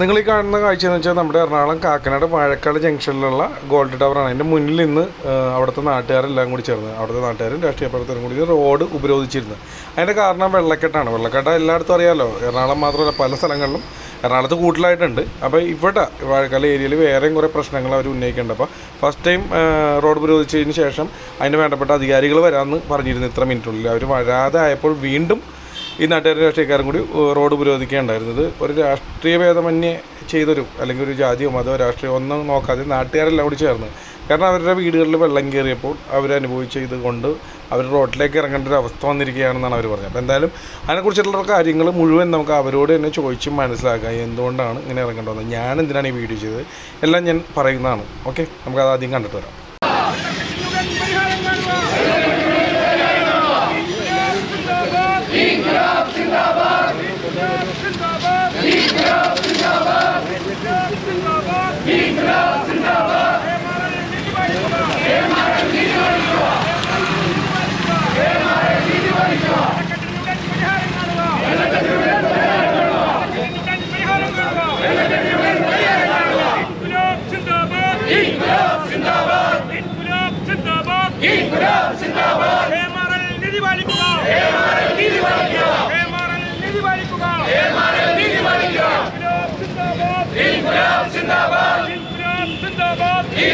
നിങ്ങൾ ഈ കാണുന്ന കാഴ്ച എന്ന് വെച്ചാൽ നമ്മുടെ എറണാകുളം കാക്കനാട് വാഴക്കാട് ജംഗ്ഷനിലുള്ള ഗോൾഡ് ടവറാണ് അതിന്റെ മുന്നിൽ നിന്ന് അവിടുത്തെ നാട്ടുകാരെല്ലാം കൂടി ചേർന്ന് അവിടുത്തെ നാട്ടുകാരും രാഷ്ട്രീയ പ്രവർത്തകരും കൂടി റോഡ് ഉപരോധിച്ചിരുന്നു. അതിന്റെ കാരണം വെള്ളക്കെട്ടാണ്. വെള്ളക്കെട്ട എല്ലായിടത്തും അറിയാമല്ലോ എറണാകുളം മാത്രമല്ല പല സ്ഥലങ്ങളിലും എറണാകുളത്ത് കൂടുതലായിട്ടുണ്ട് അപ്പോൾ ഇവിടെ വാഴക്കാല ഏരിയയിൽ വേറെയും കുറേ പ്രശ്നങ്ങൾ അവർ ഉന്നയിക്കുന്നുണ്ട്. അപ്പോൾ ഫസ്റ്റ് ടൈം റോഡ് ഉപരോധിച്ചതിന് ശേഷം അതിന് വേണ്ടപ്പെട്ട അധികാരികൾ വരാമെന്ന് പറഞ്ഞിരുന്നു ഇത്ര മിനിറ്റുള്ളിൽ അവർ വരാതെ ആയപ്പോൾ വീണ്ടും ഈ നാട്ടുകാരും രാഷ്ട്രീയക്കാരും കൂടി റോഡ് ഉപരോധിക്കുകയുണ്ടായിരുന്നത് ഒരു രാഷ്ട്രീയ ഭേദമന്യേ ചെയ്തൊരു അല്ലെങ്കിൽ ഒരു ജാതിയോ മതമോ രാഷ്ട്രീയമോ ഒന്നും നോക്കാതെ നാട്ടുകാരെല്ലാം കൂടി ചേർന്ന്. കാരണം അവരുടെ വീടുകളിൽ വെള്ളം കയറിയപ്പോൾ അവരനുഭവിച്ച ഇത് കൊണ്ട് അവർ റോഡിലേക്ക് ഇറങ്ങേണ്ട ഒരു അവസ്ഥ വന്നിരിക്കുകയാണെന്നാണ് അവർ പറഞ്ഞത്. അപ്പോൾ എന്തായാലും അതിനെക്കുറിച്ചിട്ടുള്ള കാര്യങ്ങൾ മുഴുവൻ നമുക്ക് അവരോട് തന്നെ ചോദിച്ച് മനസ്സിലാക്കാം. എന്തുകൊണ്ടാണ് ഇങ്ങനെ ഇറങ്ങേണ്ടത്? ഞാൻ എന്തിനാണ് ഈ വീഡിയോ ചെയ്തത്? എല്ലാം ഞാൻ പറയുന്നതാണ്. ഓക്കെ? അത് ആദ്യം കണ്ടിട്ട് വരാം.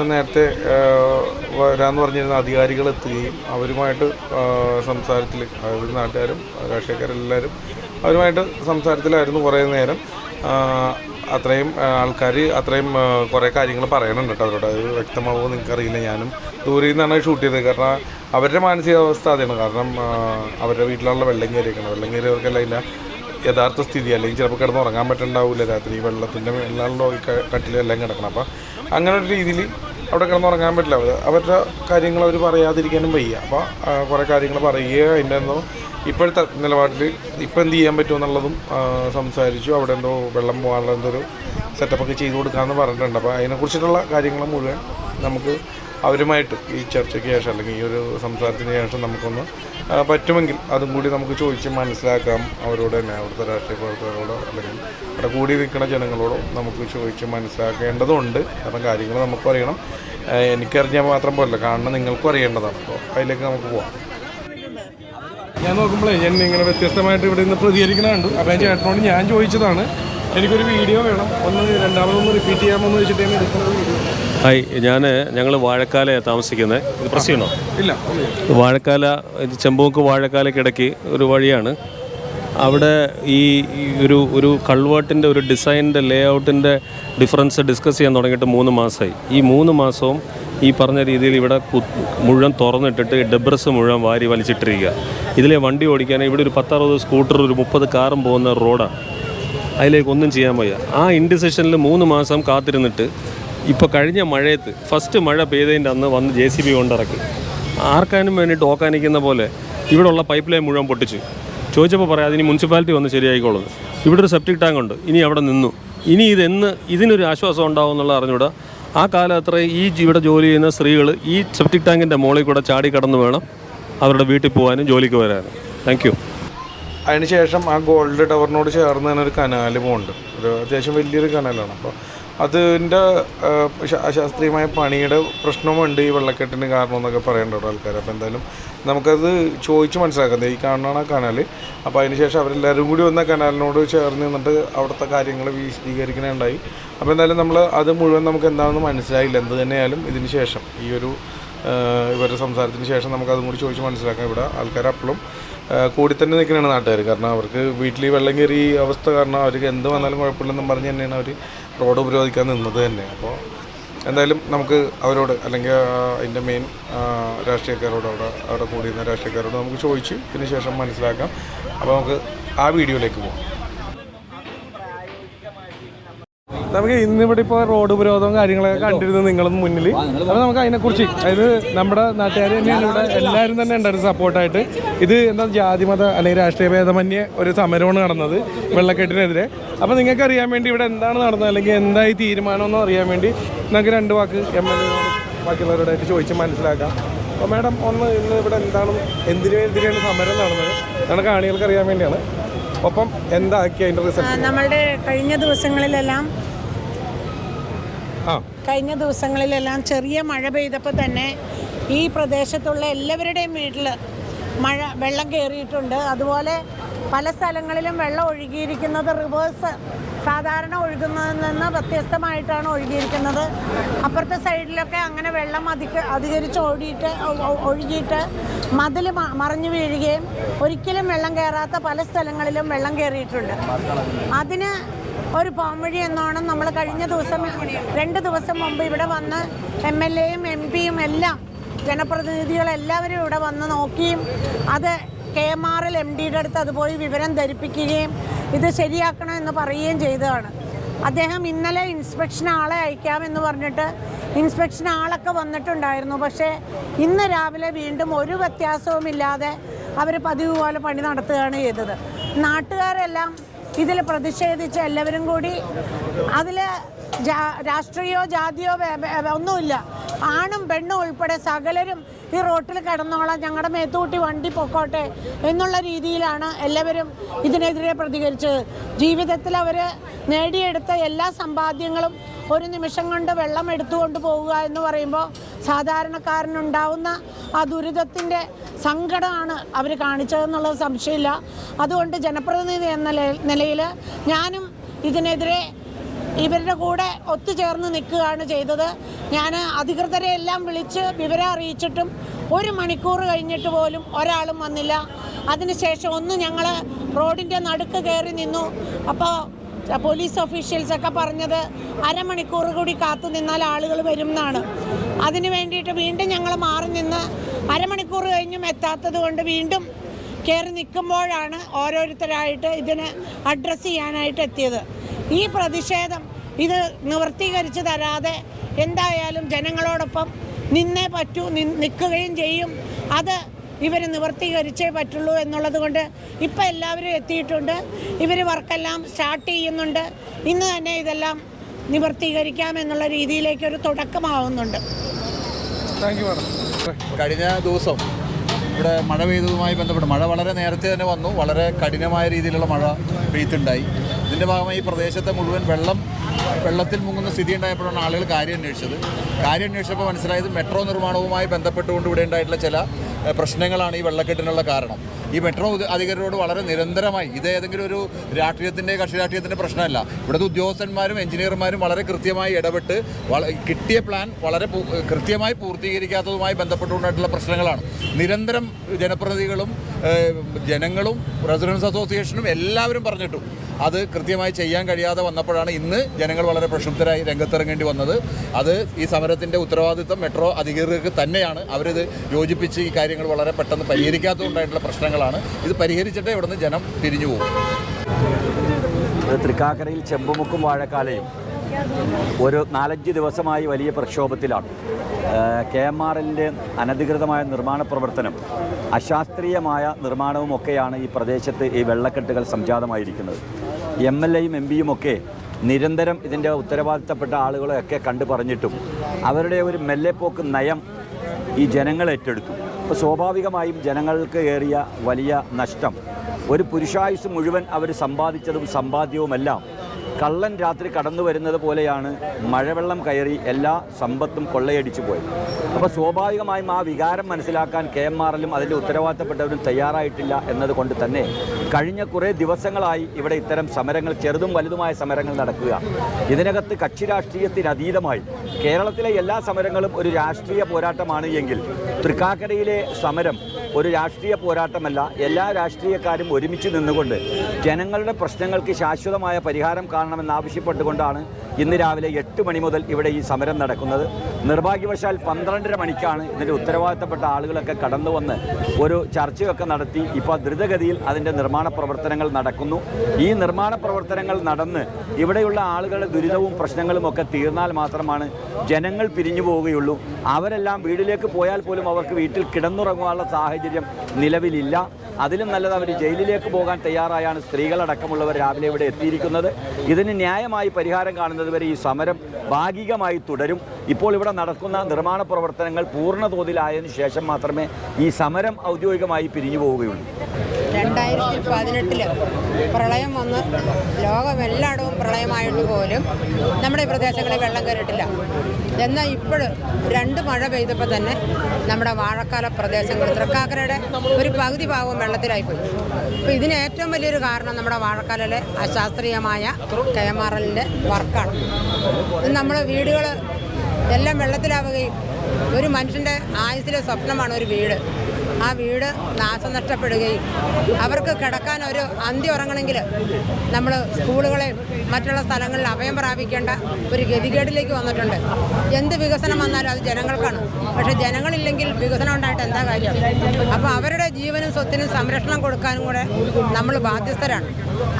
ശേഷം നേരത്തെ വരാമെന്ന് പറഞ്ഞിരുന്ന അധികാരികൾ എത്തുകയും അവരുമായിട്ട് സംസാരത്തിൽ അതായത് നാട്ടുകാരും രാഷ്ട്രീയക്കാരെല്ലാവരും അവരുമായിട്ട് സംസാരത്തിലായിരുന്നു കുറേ നേരം. അത്രയും ആൾക്കാർ അത്രയും കുറേ കാര്യങ്ങൾ പറയണുണ്ട് കേട്ടോ അവരോട്. അത് വ്യക്തമാവുമോ നിങ്ങൾക്കറിയില്ല. ഞാനും ദൂരെ നിന്നാണ് ഷൂട്ട് ചെയ്തത്. കാരണം അവരുടെ മാനസികാവസ്ഥ അതാണ്. കാരണം അവരുടെ വീട്ടിലുള്ള വെള്ളം കയറിയേക്കണം. വെള്ളം കയറിയവർക്കെല്ലാം ഇല്ല യഥാർത്ഥ സ്ഥിതി അല്ലെങ്കിൽ ചിലപ്പോൾ കിടന്ന് ഉറങ്ങാൻ പറ്റുന്നുണ്ടാവില്ല രാത്രി വെള്ളത്തിന്റെ മേളിലാണല്ലോ ഈ കട്ടിലെല്ലാം കിടക്കണം അപ്പം അങ്ങനെ ഒരു രീതിയിൽ അവിടെ കിടന്നുറങ്ങാൻ പറ്റില്ല. അവർ അവരുടെ കാര്യങ്ങൾ അവർ പറയാതിരിക്കാനും വയ്യ. അപ്പോൾ കുറേ കാര്യങ്ങൾ പറയുക അതിന്റെ എന്തോ ഇപ്പോഴത്തെ നിലപാടിൽ ഇപ്പോൾ എന്ത് ചെയ്യാൻ പറ്റുമെന്നുള്ളതും സംസാരിച്ചു. അവിടെ എന്തോ വെള്ളം പോകാനുള്ള എന്തോ ഒരു സെറ്റപ്പൊക്കെ ചെയ്തു കൊടുക്കാമെന്ന് പറഞ്ഞിട്ടുണ്ട്. അപ്പോൾ അതിനെക്കുറിച്ചിട്ടുള്ള കാര്യങ്ങൾ മുഴുവൻ നമുക്ക് അവരുമായിട്ട് ഈ ചർച്ചയ്ക്ക് ശേഷം അല്ലെങ്കിൽ ഈ ഒരു സംസാരത്തിന് ശേഷം നമുക്കൊന്ന് പറ്റുമെങ്കിൽ അതും കൂടി നമുക്ക് ചോദിച്ച് മനസ്സിലാക്കാം. അവരോട് തന്നെ അവിടുത്തെ രാഷ്ട്രീയ പ്രവർത്തകരോടോ അല്ലെങ്കിൽ അവിടെ കൂടി നിൽക്കുന്ന ജനങ്ങളോടോ നമുക്ക് ചോദിച്ച് മനസ്സിലാക്കേണ്ടതുണ്ട്. കാരണം കാര്യങ്ങൾ നമുക്ക് അറിയണം. എനിക്കറിഞ്ഞാൽ മാത്രം പോലല്ല കാണണം നിങ്ങൾക്കും അറിയേണ്ടതാണ്. അപ്പോൾ അതിലേക്ക് നമുക്ക് പോവാം. ഞാൻ നോക്കുമ്പോഴേ ഞാൻ ഇങ്ങനെ വ്യത്യസ്തമായിട്ട് ഇവിടെ നിന്ന് പ്രതികരിക്കണുണ്ട് അപ്പോൾ എന്റെ ചേട്ടനോട് ഞാൻ ചോദിച്ചതാണ് എനിക്കൊരു വീഡിയോ വേണം. ഒന്ന് രണ്ടാമതൊന്ന് റിപ്പീറ്റ് ചെയ്യാമെന്ന് വെച്ചിട്ട് ഞാൻ എടുക്കുന്ന വീഡിയോ. ഹായ് ഞാൻ ഞങ്ങൾ വാഴക്കാലയാണ് താമസിക്കുന്നത് ഇത് പ്രശ്നമാണോ ഇല്ല. വാഴക്കാല ഇത് ചെമ്പൂക്ക് വാഴക്കാലക്കിടയ്ക്ക് ഒരു വഴിയാണ്. അവിടെ ഈ ഈ ഒരു ഒരു കൾവേർട്ടിന്റെ ഒരു ഡിസൈനിന്റെ ലേ ഔട്ടിന്റെ ഡിഫറൻസ് ഡിസ്കസ് ചെയ്യാൻ തുടങ്ങിയിട്ട് മൂന്ന് മാസമായി ഈ മൂന്ന് മാസവും ഈ പറഞ്ഞ രീതിയിൽ ഇവിടെ മുഴുവൻ തുറന്നിട്ടിട്ട് ഡെബ്രസ് മുഴുവൻ വാരി വലിച്ചിട്ടിരിക്കുക. ഇതിലെ വണ്ടി ഓടിക്കാൻ ഇവിടെ ഒരു പത്തറുപത് സ്കൂട്ടർ ഒരു മുപ്പത് കാറും പോകുന്ന റോഡാണ്. അതിലേക്ക് ഒന്നും ചെയ്യാൻ വയ്യ. ആ ഇൻഡിസിഷനിൽ മൂന്ന് മാസം കാത്തിരുന്നിട്ട് ഇപ്പോൾ കഴിഞ്ഞ മഴയത്ത് ഫസ്റ്റ് മഴ പെയ്തതിന്റെ അന്ന് വന്ന് ജെ സി ബി കൊണ്ടിറക്കി. ആർക്കാനും വേണ്ടിയിട്ട് ഓക്കാനിക്കുന്ന പോലെ ഇവിടെയുള്ള പൈപ്പ് ലൈൻ മുഴുവൻ പൊട്ടിച്ചു. ചോദിച്ചപ്പോൾ പറയാം അതിന് മുനിസിപ്പാലിറ്റി വന്ന് ശരിയായിക്കോളും. ഇവിടെ ഒരു സെപ്റ്റിക് ടാങ്ക് ഉണ്ട്. ഇനി അവിടെ നിന്നു. ഇനി ഇതെന്ന് ഇതിനൊരു ആശ്വാസം ഉണ്ടാവും എന്നുള്ള അറിഞ്ഞൂടാ. ആ കാലം അത്ര ഈ ഇവിടെ ജോലി ചെയ്യുന്ന സ്ത്രീകൾ ഈ സെപ്റ്റിക് ടാങ്കിന്റെ മുകളിൽ കൂടെ ചാടി കടന്ന് വേണം അവരുടെ വീട്ടിൽ പോകാനും ജോലിക്ക് വരാനും. താങ്ക് യു അതിനുശേഷം ആ ഗോൾഡ് ടവറിനോട് ചേർന്ന് തന്നെ ഒരു കനാല് പോകുന്നുണ്ട് ഒരു അത്യാവശ്യം വലിയൊരു കനാലാണ്. അപ്പോൾ അതിന്റെ ശാസ്ത്രീയമായ പണിയുടെ പ്രശ്നമുണ്ട് ഈ വെള്ളക്കെട്ടിന് കാരണം എന്നൊക്കെ പറയേണ്ട ആൾക്കാർ അപ്പോൾ എന്തായാലും നമുക്കത് ചോദിച്ച് മനസ്സിലാക്കാം. ഈ കാണണ കനാൽ. അപ്പോൾ അതിനുശേഷം അവരെല്ലാവരും കൂടി വന്ന കനാലിനോട് ചേർന്ന് നിന്നിട്ട് അവിടുത്തെ കാര്യങ്ങൾ വിശദീകരിക്കണുണ്ടായി അപ്പോൾ എന്തായാലും നമ്മൾ അത് മുഴുവൻ നമുക്ക് എന്താണെന്ന് മനസ്സിലായില്ല. എന്ത് തന്നെയായാലും ഇതിന് ശേഷം ഈ ഒരു ഇവരുടെ സംസാരത്തിന് ശേഷം നമുക്ക് അതും കൂടി ചോദിച്ച് മനസ്സിലാക്കാം. ഇവിടെ ആൾക്കാർ അപ്പോഴും കൂടി തന്നെ നിൽക്കുന്നതാണ് നാട്ടുകാർ കാരണം അവർക്ക് വീട്ടിൽ വെള്ളം കയറി അവസ്ഥ കാരണം അവർക്ക് എന്ത് വന്നാലും കുഴപ്പമില്ലെന്നും പറഞ്ഞ് തന്നെയാണ് അവർ റോഡ് ഉപരോധിക്കാൻ നിന്നത് തന്നെ. അപ്പോൾ എന്തായാലും നമുക്ക് അവരോട് അല്ലെങ്കിൽ അതിന്റെ മെയിൻ രാഷ്ട്രീയക്കാരോട് അവിടെ അവിടെ കൂടിയിരുന്ന രാഷ്ട്രീയക്കാരോട് നമുക്ക് ചോദിച്ച് ഇതിന് ശേഷം മനസ്സിലാക്കാം. അപ്പോൾ നമുക്ക് ആ വീഡിയോയിലേക്ക് പോകാം നമുക്ക് ഇന്നിവിടെ ഇപ്പോൾ റോഡ് ഉപരോധവും കാര്യങ്ങളൊക്കെ കണ്ടിരുന്നു നിങ്ങളും മുന്നിൽ. അപ്പോൾ നമുക്ക് അതിനെക്കുറിച്ച് അതായത് നമ്മുടെ നാട്ടുകാർ തന്നെയാണ് ഇവിടെ എല്ലാവരും തന്നെ ഉണ്ടായിരുന്നു സപ്പോർട്ടായിട്ട്. ഇത് എന്താ ജാതിമത അല്ലെങ്കിൽ രാഷ്ട്രീയ ഭേദമന്യേ ഒരു സമരമാണ് നടന്നത് വെള്ളക്കെട്ടിനെതിരെ. അപ്പോൾ നിങ്ങൾക്ക് അറിയാൻ വേണ്ടി ഇവിടെ എന്താണ് നടന്നത്? അല്ലെങ്കിൽ എന്തായി തീരുമാനം എന്ന് അറിയാൻ വേണ്ടി നമുക്ക് രണ്ട് വാക്ക് എം എൽ എ ബാക്കിയുള്ളവരോടായിട്ട് ചോദിച്ച് മനസ്സിലാക്കാം. അപ്പോൾ മാഡം ഒന്ന് ഇന്ന് ഇവിടെ എന്താണ് എന്തിനെതിരെയാണ് സമരം നടന്നത്? നമ്മുടെ കാണികൾക്ക് അറിയാൻ വേണ്ടിയാണ്. ഒപ്പം എന്താക്കി അതിന്റെ റിസൾട്ട്? നമ്മളുടെ കഴിഞ്ഞ ദിവസങ്ങളിലെല്ലാം കഴിഞ്ഞ ദിവസങ്ങളിലെല്ലാം ചെറിയ മഴ പെയ്തപ്പോൾ തന്നെ ഈ പ്രദേശത്തുള്ള എല്ലാവരുടെയും വീട്ടിൽ മഴ വെള്ളം കയറിയിട്ടുണ്ട്. അതുപോലെ പല സ്ഥലങ്ങളിലും വെള്ളം ഒഴുകിയിരിക്കുന്നത് റിവേഴ്സ് സാധാരണ ഒഴുകുന്നതിൽ നിന്ന് വ്യത്യസ്തമായിട്ടാണ് ഒഴുകിയിരിക്കുന്നത്. അപ്പുറത്തെ സൈഡിലൊക്കെ അങ്ങനെ വെള്ളം അധിക അധികരിച്ച് ഓടിയിട്ട് ഒഴുകിയിട്ട് മതിൽ മറിഞ്ഞു വീഴുകയും ഒരിക്കലും വെള്ളം കയറാത്ത പല സ്ഥലങ്ങളിലും വെള്ളം കയറിയിട്ടുണ്ട്. അതിന് ഒരു പോംവഴി എന്നോണം നമ്മൾ കഴിഞ്ഞ ദിവസം രണ്ട് ദിവസം മുമ്പ് ഇവിടെ വന്ന് എം എൽ എയും എം പിയും എല്ലാം ജനപ്രതിനിധികളെല്ലാവരും ഇവിടെ വന്ന് നോക്കിയും അത് K M R L M ഡിയുടെ അടുത്ത് അത് പോയി വിവരം ധരിപ്പിക്കുകയും ഇത് ശരിയാക്കണം എന്ന് പറയുകയും ചെയ്തതാണ്. അദ്ദേഹം ഇന്നലെ ഇൻസ്പെക്ഷൻ ആളെ അയക്കാമെന്ന് പറഞ്ഞിട്ട് ഇൻസ്പെക്ഷൻ ആളൊക്കെ വന്നിട്ടുണ്ടായിരുന്നു. പക്ഷേ ഇന്ന് രാവിലെ വീണ്ടും ഒരു വ്യത്യാസവുമില്ലാതെ അവർ പതിവ് പോലെ പണി നടത്തുകയാണ് ചെയ്തത്. നാട്ടുകാരെല്ലാം ഇതിൽ പ്രതിഷേധിച്ച് എല്ലാവരും കൂടി അതിൽ രാഷ്ട്രീയോ ജാതിയോ ഒന്നുമില്ല. ആണും പെണ്ണും ഉൾപ്പെടെ സകലരും ഈ റോട്ടിൽ കിടന്നോളാം ഞങ്ങളുടെ മേത്തൂട്ടി വണ്ടി പൊക്കോട്ടെ എന്നുള്ള രീതിയിലാണ് എല്ലാവരും ഇതിനെതിരെ പ്രതികരിച്ചത്. ജീവിതത്തിൽ അവർ നേടിയെടുത്ത എല്ലാ സമ്പാദ്യങ്ങളും ഒരു നിമിഷം കൊണ്ട് വെള്ളം എടുത്തുകൊണ്ട് പോവുക എന്ന് പറയുമ്പോൾ സാധാരണക്കാരനുണ്ടാവുന്ന ആ ദുരിതത്തിന്റെ സങ്കടമാണ് അവർ കാണിച്ചതെന്നുള്ളത് സംശയമില്ല. അതുകൊണ്ട് ജനപ്രതിനിധി എന്ന നിലയിൽ ഞാനും ഇതിനെതിരെ ഇവരുടെ കൂടെ ഒത്തുചേർന്ന് നിൽക്കുകയാണ് ചെയ്തത്. ഞാൻ അധികൃതരെ എല്ലാം വിളിച്ച് വിവരം അറിയിച്ചിട്ടും ഒരു മണിക്കൂർ കഴിഞ്ഞിട്ട് പോലും ഒരാളും വന്നില്ല. അതിനുശേഷം ഒന്ന് ഞങ്ങൾ റോഡിന്റെ നടുക്ക് കയറി നിന്നു. അപ്പോൾ പോലീസ് ഒഫീഷ്യൽസ് ഒക്കെ പറഞ്ഞത് അരമണിക്കൂർ കൂടി കാത്തു നിന്നാൽ ആളുകൾ വരും എന്നാണ് അതിന് വേണ്ടിയിട്ട് വീണ്ടും ഞങ്ങൾ മാറി നിന്ന് അരമണിക്കൂർ കഴിഞ്ഞും എത്താത്തത് കൊണ്ട് വീണ്ടും കയറി നിൽക്കുമ്പോഴാണ് ഓരോരുത്തരായിട്ട് ഇതിന് അഡ്രസ്സ് ചെയ്യാനായിട്ട് എത്തിയത്. ഈ പ്രതിഷേധം ഇത് നിവർത്തീകരിച്ച് തരാതെ എന്തായാലും ജനങ്ങളോടൊപ്പം നിന്നേ പറ്റൂ നിൽക്കുകയും ചെയ്യും. അത് ഇവർ നിവർത്തീകരിച്ചേ പറ്റുള്ളൂ എന്നുള്ളത് കൊണ്ട് ഇപ്പം എല്ലാവരും എത്തിയിട്ടുണ്ട്. ഇവർ വർക്കെല്ലാം സ്റ്റാർട്ട് ചെയ്യുന്നുണ്ട്. ഇന്ന് തന്നെ ഇതെല്ലാം നിവർത്തീകരിക്കാം എന്നുള്ള രീതിയിലേക്ക് ഒരു തുടക്കമാവുന്നുണ്ട്. താങ്ക് യു മാഡം കഴിഞ്ഞ ദിവസം ഇവിടെ മഴ പെയ്തതുമായി ബന്ധപ്പെട്ട് മഴ വളരെ നേരത്തെ തന്നെ വന്നു. വളരെ കഠിനമായ രീതിയിലുള്ള മഴ പെയ്ത്തുണ്ടായി ഇതിന്റെ ഭാഗമായി ഈ പ്രദേശത്തെ മുഴുവൻ വെള്ളം വെള്ളത്തിൽ മുങ്ങുന്ന സ്ഥിതി ഉണ്ടായപ്പോഴാണ് ആളുകൾ കാര്യം അന്വേഷിച്ചത്. കാര്യം അന്വേഷിച്ചപ്പോൾ മനസ്സിലായത് മെട്രോ നിർമ്മാണവുമായി ബന്ധപ്പെട്ടുകൊണ്ട് ഇവിടെ ഉണ്ടായിട്ടുള്ള ചില പ്രശ്നങ്ങളാണ് ഈ വെള്ളക്കെട്ടിനുള്ള കാരണം. ഈ മെട്രോ അധികാരികളോട് വളരെ നിരന്തരമായി ഇത് ഏതെങ്കിലും ഒരു രാഷ്ട്രീയത്തിന്റെ കക്ഷി രാഷ്ട്രീയത്തിന്റെ പ്രശ്നമല്ല. ഇവിടുത്തെ ഉദ്യോഗസ്ഥന്മാരും എഞ്ചിനീയർമാരും വളരെ കൃത്യമായി ഇടപെട്ട് കിട്ടിയ പ്ലാൻ വളരെ കൃത്യമായി പൂർത്തീകരിക്കാത്തതുമായി ബന്ധപ്പെട്ടുകൊണ്ടായിട്ടുള്ള പ്രശ്നങ്ങളാണ്. നിരന്തരം ജനപ്രതിനിധികളും ജനങ്ങളും റെസിഡൻസ് അസോസിയേഷനും എല്ലാവരും പറഞ്ഞിട്ടും അത് കൃത്യമായി ചെയ്യാൻ കഴിയാതെ വന്നപ്പോഴാണ് ഇന്ന് ജനങ്ങൾ വളരെ പ്രക്ഷുബ്ധരായി രംഗത്തിറങ്ങേണ്ടി വന്നത്. അത് ഈ സമരത്തിന്റെ ഉത്തരവാദിത്വം മെട്രോ അധികൃതർക്ക് തന്നെയാണ്. അവരിത് യോജിപ്പിച്ച് ഈ കാര്യങ്ങൾ വളരെ പെട്ടെന്ന് പരിഹരിക്കാത്തതുകൊണ്ടായിട്ടുള്ള പ്രശ്നങ്ങളാണ് ഇത് പരിഹരിച്ചിട്ടേ ഇവിടുന്ന് ജനം തിരിഞ്ഞു പോകും. തൃക്കാക്കരയിൽ ചെമ്പുമുക്കും വാഴക്കാലയും ഒരു നാലഞ്ച് ദിവസമായി വലിയ പ്രക്ഷോഭത്തിലാണ്. കെ എം ആർ എല്ലിന്റെ അനധികൃതമായ നിർമ്മാണ പ്രവർത്തനം അശാസ്ത്രീയമായ നിർമ്മാണവും ഒക്കെയാണ് ഈ പ്രദേശത്ത് ഈ വെള്ളക്കെട്ടുകൾ സംജാതമായിരിക്കുന്നത്. എം എൽ എയും എം പിയും ഒക്കെ നിരന്തരം ഇതിന്റെ ഉത്തരവാദിത്തപ്പെട്ട ആളുകളെയൊക്കെ കണ്ടു പറഞ്ഞിട്ടും അവരുടെ ഒരു മെല്ലെപ്പോക്ക് നയം ഈ ജനങ്ങൾ ഏറ്റെടുത്തു അപ്പോൾ സ്വാഭാവികമായും ജനങ്ങൾക്ക് ഏറിയ വലിയ നഷ്ടം. ഒരു പുരുഷായുസ് മുഴുവൻ അവർ സമ്പാദിച്ചതും സമ്പാദ്യവുമെല്ലാം കള്ളൻ രാത്രി കടന്നു വരുന്നത് പോലെയാണ് മഴവെള്ളം കയറി എല്ലാ സമ്പത്തും കൊള്ളയടിച്ചു പോയത്. അപ്പോൾ സ്വാഭാവികമായും ആ വികാരം മനസ്സിലാക്കാൻ കെ എം എല്ലും അതിന്റെ ഉത്തരവാദിത്തപ്പെട്ടവരും തയ്യാറായിട്ടില്ല എന്നതുകൊണ്ട് തന്നെ കഴിഞ്ഞ കുറേ ദിവസങ്ങളായി ഇവിടെ ഇത്തരം സമരങ്ങൾ ചെറുതും വലുതുമായ സമരങ്ങൾ നടക്കുക. ഇതിനകത്ത് കക്ഷി രാഷ്ട്രീയത്തിനതീതമായി കേരളത്തിലെ എല്ലാ സമരങ്ങളും ഒരു രാഷ്ട്രീയ പോരാട്ടമാണ് എങ്കിൽ തൃക്കാക്കരയിലെ സമരം ഒരു രാഷ്ട്രീയ പോരാട്ടമല്ല എല്ലാ രാഷ്ട്രീയക്കാരും ഒരുമിച്ച് നിന്നുകൊണ്ട് ജനങ്ങളുടെ പ്രശ്നങ്ങൾക്ക് ശാശ്വതമായ പരിഹാരം കാണണമെന്ന് ആവശ്യപ്പെട്ടുകൊണ്ടാണ് ഇന്ന് രാവിലെ എട്ട് മണി മുതൽ ഇവിടെ ഈ സമരം നടക്കുന്നത്. നിർഭാഗ്യവശാൽ പന്ത്രണ്ടര മണിക്കാണ് ഇതിന്റെ ഉത്തരവാദിത്തപ്പെട്ട ആളുകളൊക്കെ കടന്നു വന്ന് ഒരു ചർച്ചയൊക്കെ നടത്തി. ഇപ്പോൾ ദ്രുതഗതിയിൽ അതിന്റെ നിർമ്മാണ പ്രവർത്തനങ്ങൾ നടക്കുന്നു. ഈ നിർമ്മാണ പ്രവർത്തനങ്ങൾ നടന്ന് ഇവിടെയുള്ള ആളുകളുടെ ദുരിതവും പ്രശ്നങ്ങളും ഒക്കെ തീർന്നാൽ മാത്രമാണ് ജനങ്ങൾ പിരിഞ്ഞു പോവുകയുള്ളൂ. അവരെല്ലാം വീട്ടിലേക്ക് പോയാൽ പോലും അവർക്ക് വീട്ടിൽ കിടന്നുറങ്ങാനുള്ള സാഹചര്യം നിലവിലില്ല. അതിലും നല്ലത് അവർ ജയിലിലേക്ക് പോകാൻ തയ്യാറായാണ്. സ്ത്രീകളടക്കമുള്ളവർ രാവിലെ ഇവിടെ എത്തിയിരിക്കുന്നത്. ഇതിന് ന്യായമായി പരിഹാരം കാണുന്നത് വരെ ഈ സമരം ഭാഗികമായി തുടരും. ഇപ്പോൾ ഇവിടെ നടക്കുന്ന നിർമ്മാണ പ്രവർത്തനങ്ങൾ പൂർണ തോതിലായതിനു ശേഷം മാത്രമേ ഈ സമരം ഔദ്യോഗികമായി പിരിഞ്ഞു പോവുകയുള്ളൂ. രണ്ടായിരത്തി പതിനെട്ടിൽ പ്രളയം വന്ന് ലോകമെല്ലായിടവും പ്രളയമായിട്ട് പോലും നമ്മുടെ പ്രദേശങ്ങളിൽ വെള്ളം കയറിയിട്ടില്ല. എന്നാൽ ഇപ്പോൾ രണ്ട് മഴ പെയ്തപ്പോൾ തന്നെ നമ്മുടെ വാഴക്കാല പ്രദേശങ്ങൾ തൃക്കാക്കരയുടെ ഒരു പകുതി ഭാഗവും വെള്ളത്തിലായിപ്പോയി അപ്പോൾ ഇതിന് ഏറ്റവും വലിയൊരു കാരണം നമ്മുടെ വാഴക്കാലിലെ അശാസ്ത്രീയമായ കെ എം ആർ എല്ലിന്റെ വർക്കാണ് നമ്മൾ വീടുകൾ എല്ലാം വെള്ളത്തിലാവുകയും ഒരു മനുഷ്യന്റെ ആയുസിലെ സ്വപ്നമാണ് ഒരു വീട്. ആ വീട് നാശം നാശനഷ്ടപ്പെടുകയും അവർക്ക് കിടക്കാൻ ഒരു അന്ത്യം ഉറങ്ങണമെങ്കിൽ നമ്മൾ സ്കൂളുകളെയും മറ്റുള്ള സ്ഥലങ്ങളിൽ അഭയം പ്രാപിക്കേണ്ട ഒരു ഗതികേടിലേക്ക് വന്നിട്ടുണ്ട്. എന്ത് വികസനം വന്നാലും അത് ജനങ്ങൾക്കാണ്. പക്ഷേ ജനങ്ങളില്ലെങ്കിൽ വികസനം ഉണ്ടായിട്ട് എന്താ കാര്യം? അപ്പോൾ അവരുടെ ജീവനും സ്വത്തിനും സംരക്ഷണം കൊടുക്കാനും കൂടെ നമ്മൾ ബാധ്യസ്ഥരാണ്.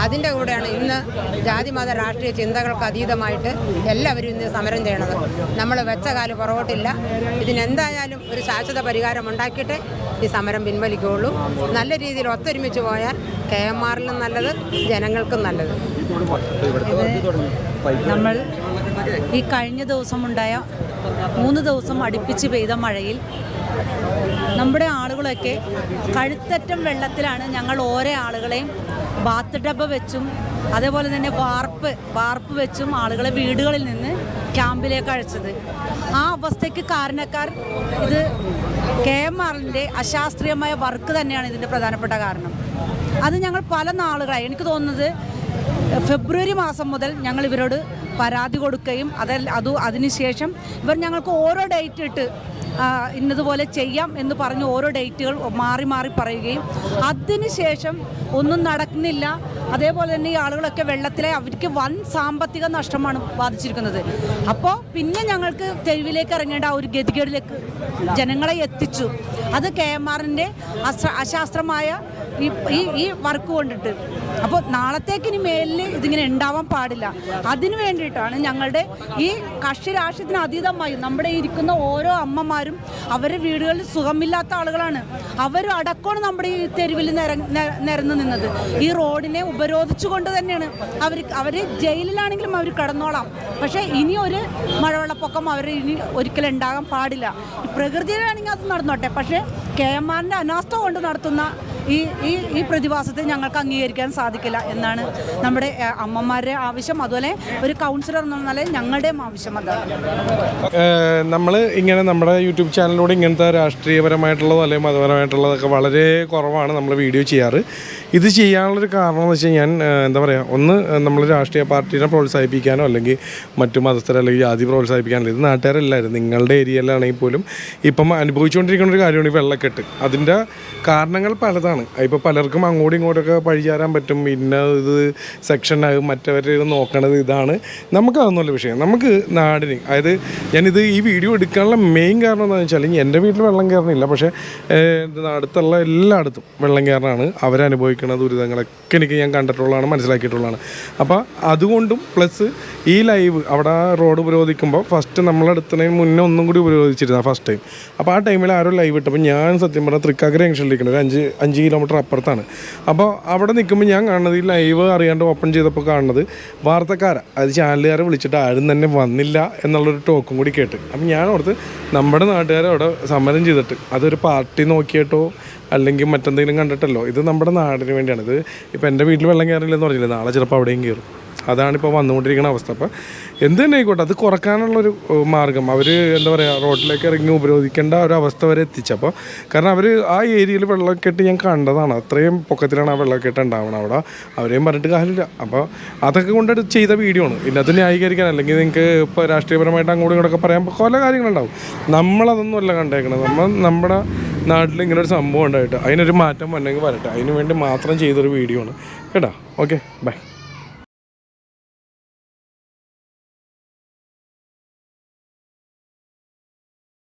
അതിന്റെ കൂടെയാണ് ഇന്ന് ജാതി മത രാഷ്ട്രീയ ചിന്തകൾക്ക് അതീതമായിട്ട് എല്ലാവരും ഇന്ന് സമരം ചെയ്യണത്. നമ്മൾ വെച്ച കാൽ പുറകോട്ടില്ല. ഇതിനെന്തായാലും ഒരു ശാശ്വത പരിഹാരം ഉണ്ടാക്കിയിട്ട് ഈ സമരം പിൻവലിക്കുകയുള്ളൂ. നല്ല രീതിയിൽ ഒത്തൊരുമിച്ച് പോയാൽ കെ എം ആറിലും നല്ലത് ജനങ്ങൾക്കും നല്ലത്. നമ്മൾ ഈ കഴിഞ്ഞ ദിവസമുണ്ടായ മൂന്ന് ദിവസം അടുപ്പിച്ച് പെയ്ത മഴയിൽ നമ്മുടെ ആളുകളൊക്കെ കഴുത്തറ്റം വെള്ളത്തിലാണ് ഞങ്ങൾ ഓരോ ആളുകളെയും ബാത്ത് ഡബ്ബ വെച്ചും അതേപോലെ തന്നെ വാർപ്പ് വാർപ്പ് വെച്ചും ആളുകളെ വീടുകളിൽ നിന്ന് ക്യാമ്പിലേക്ക് അയച്ചത്. ആ അവസ്ഥയ്ക്ക് കാരണക്കാർ ഇത് കെ എം ആറിന്റെ അശാസ്ത്രീയമായ വർക്ക് തന്നെയാണ് ഇതിന്റെ പ്രധാനപ്പെട്ട കാരണം. അത് ഞങ്ങൾ പല നാളുകളായി. എനിക്ക് തോന്നുന്നത് ഫെബ്രുവരി മാസം മുതൽ ഞങ്ങൾ ഇവരോട് പരാതി കൊടുക്കുകയും അതല്ല അത് അതിനുശേഷം ഇവർ ഞങ്ങൾക്ക് ഓരോ ഡേറ്റ് ഇട്ട് ഇന്നതുപോലെ ചെയ്യാം എന്ന് പറഞ്ഞ് ഓരോ ഡേറ്റുകൾ മാറി മാറി പറയുകയും അതിനുശേഷം ഒന്നും നടക്കുന്നില്ല. അതേപോലെ തന്നെ ഈ ആളുകളൊക്കെ വെള്ളത്തിലെ അവർക്ക് വൻ സാമ്പത്തിക നഷ്ടമാണ് ബാധിച്ചിരിക്കുന്നത്. അപ്പോൾ പിന്നെ ഞങ്ങൾക്ക് തെരുവിലേക്ക് ഇറങ്ങേണ്ട ആ ഒരു ഗതികേടിലേക്ക് ജനങ്ങളെ എത്തിച്ചു. അത് കെ എം ആറിന്റെ അശാസ്ത്രമായ ഈ ഈ വർക്ക് കൊണ്ടിട്ട്. അപ്പോൾ നാളത്തേക്ക് ഇനി മേലിൽ ഇതിങ്ങനെ ഉണ്ടാവാൻ പാടില്ല. അതിനു വേണ്ടിയിട്ടാണ് ഞങ്ങളുടെ ഈ കക്ഷി രാഷ്ട്രീയത്തിന് അതീതമായി നമ്മുടെ ഇരിക്കുന്ന ഓരോ അമ്മമാരും അവരുടെ വീടുകളിൽ സുഖമില്ലാത്ത ആളുകളാണ്. അവരും അടക്കമാണ് നമ്മുടെ ഈ തെരുവിൽ നിരന്നു നിന്നത്. ഈ റോഡിനെ ഉപരോധിച്ചുകൊണ്ട് തന്നെയാണ് അവർ അവർ ജയിലിലാണെങ്കിലും അവർ കടന്നോളാം. പക്ഷേ ഇനി ഒരു മഴവെള്ളപ്പൊക്കം അവർ ഇനി ഒരിക്കലും ഉണ്ടാകാൻ പാടില്ല. പ്രകൃതിയിലാണെങ്കിൽ അത് നടന്നോട്ടെ. പക്ഷേ കെ എം ആറിന്റെ അനാസ്ഥ കൊണ്ട് നടത്തുന്ന ഈ ഈ ഈ പ്രതിഭാസത്തെ ഞങ്ങൾക്ക് അംഗീകരിക്കാൻ സാധിക്കില്ല എന്നാണ് നമ്മുടെ അമ്മമാരുടെ ആവശ്യം. അതുപോലെ ഒരു കൗൺസിലർ എന്ന് പറഞ്ഞാൽ ഞങ്ങളുടെയും ആവശ്യം അതാണ്. നമ്മൾ ഇങ്ങനെ നമ്മുടെ യൂട്യൂബ് ചാനലിലൂടെ ഇങ്ങനത്തെ രാഷ്ട്രീയപരമായിട്ടുള്ളതോ അല്ലെങ്കിൽ മതപരമായിട്ടുള്ളതൊക്കെ വളരെ കുറവാണ് നമ്മൾ വീഡിയോ ചെയ്യാറ്. ഇത് ചെയ്യാനുള്ളൊരു കാരണം എന്ന് വെച്ച് കഴിഞ്ഞാൽ എന്താ പറയുക ഒന്ന് നമ്മൾ രാഷ്ട്രീയ പാർട്ടിനെ പ്രോത്സാഹിപ്പിക്കാനോ അല്ലെങ്കിൽ മറ്റു മതസ്ഥരെ അല്ലെങ്കിൽ ജാതി പ്രോത്സാഹിപ്പിക്കാനോ ഇത് നാട്ടുകാരല്ലായിരുന്നു നിങ്ങളുടെ ഏരിയയിലാണെങ്കിൽ പോലും ഇപ്പം അനുഭവിച്ചുകൊണ്ടിരിക്കുന്ന ഒരു കാര്യമാണ് ഈ വെള്ളക്കെട്ട്. അതിന്റെ കാരണങ്ങൾ പലതാണ്. ഇപ്പോൾ പലർക്കും അങ്ങോട്ടും ഇങ്ങോട്ടൊക്കെ പഴിചാരാൻ പറ്റും. പിന്നെ ഇത് സെക്ഷനാകും മറ്റവരെ നോക്കണത് ഇതാണ്. നമുക്കതൊന്നുമല്ല വിഷയം. നമുക്ക് നാടിന് അതായത് ഞാനിത് ഈ വീഡിയോ എടുക്കാനുള്ള മെയിൻ കാരണം എന്താണെന്ന് വെച്ചാൽ എന്റെ വീട്ടിൽ വെള്ളം കയറണില്ല. പക്ഷേ അടുത്തുള്ള എല്ലായിടത്തും വെള്ളം കയറാനാണ് അവരനുഭവിക്കുന്ന ദുരിതങ്ങളൊക്കെ എനിക്ക് ഞാൻ കണ്ടിട്ടുള്ളതാണ് മനസ്സിലാക്കിയിട്ടുള്ളതാണ്. അപ്പോൾ അതുകൊണ്ടും പ്ലസ് ഈ ലൈവ് അവിടെ റോഡ് ഉപരോധിക്കുമ്പോൾ ഫസ്റ്റ് നമ്മളെടുത്തതിന് മുന്നേ ഒന്നും കൂടി ഉപരോധിച്ചിരുന്നു ഫസ്റ്റ് ടൈം അപ്പോൾ ആ ടൈമിൽ ആരോ ലൈവ് ഇട്ടപ്പോൾ ഞാൻ സത്യം പറഞ്ഞാൽ തൃക്കാക്കര ജംഗ്ഷനിലേക്കുണ്ട് ഒരു അഞ്ച് അഞ്ച് കിലോമീറ്റർ അപ്പുറത്താണ്. അപ്പോൾ അവിടെ നിൽക്കുമ്പോൾ ഞാൻ കാണുന്നത് ഈ ലൈവ് അറിയാണ്ട് ഓപ്പൺ ചെയ്തപ്പോൾ കാണുന്നത് വാർത്തക്കാര. അത് ചാനലുകാരെ വിളിച്ചിട്ട് ആരും തന്നെ വന്നില്ല എന്നുള്ളൊരു ടോക്കും കൂടി കേട്ട്. അപ്പം ഞാൻ ഓർത്ത് നമ്മുടെ നാട്ടുകാരെ അവിടെ സമരം ചെയ്തിട്ട് അതൊരു പാർട്ടി നോക്കിയിട്ടോ അല്ലെങ്കിൽ മറ്റെന്തെങ്കിലും കണ്ടിട്ടല്ലോ. ഇത് നമ്മുടെ നാടിന് വേണ്ടിയാണ്. ഇത് ഇപ്പോൾ എന്റെ വീട്ടിൽ വെള്ളം കയറില്ലെന്ന് പറഞ്ഞില്ലേ? നാളെ ചിലപ്പോൾ അവിടെയും കയറും. അതാണിപ്പോൾ വന്നുകൊണ്ടിരിക്കുന്ന അവസ്ഥ. അപ്പോൾ എന്ത് തന്നെ ആയിക്കോട്ടെ അത് കുറക്കാനുള്ളൊരു മാർഗം. അവർ എന്താ പറയുക റോഡിലേക്ക് ഇറങ്ങി ഉപരോധിക്കേണ്ട ഒരു അവസ്ഥ വരെ എത്തിച്ചപ്പോൾ കാരണം അവർ ആ ഏരിയയിൽ വെള്ളക്കെട്ട് ഞാൻ കണ്ടതാണ്. അത്രയും പൊക്കത്തിലാണ് ആ വെള്ളക്കെട്ട് ഉണ്ടാവണം അവിടെ. അവരെയും പറഞ്ഞിട്ട് കാര്യമില്ല. അപ്പോൾ അതൊക്കെ കൊണ്ടിട്ട് ചെയ്ത വീഡിയോ ആണ്. ഇതിനകത്ത് ന്യായീകരിക്കാൻ അല്ലെങ്കിൽ നിങ്ങൾക്ക് ഇപ്പോൾ രാഷ്ട്രീയപരമായിട്ട് അങ്ങോട്ടും ഇങ്ങോട്ടൊക്കെ പറയാൻ പല കാര്യങ്ങളുണ്ടാവും. നമ്മളതൊന്നും അല്ല കണ്ടേക്കണത്. നമ്മൾ നമ്മുടെ നാട്ടിൽ ഇങ്ങനെ ഒരു സംഭവം ഉണ്ടായിട്ട് അതിനൊരു മാറ്റം വന്നെങ്കിൽ വരട്ടെ. അതിന് വേണ്ടി മാത്രം ചെയ്തൊരു വീഡിയോ ആണ്. കേട്ടോ? ഓക്കെ. ബൈ.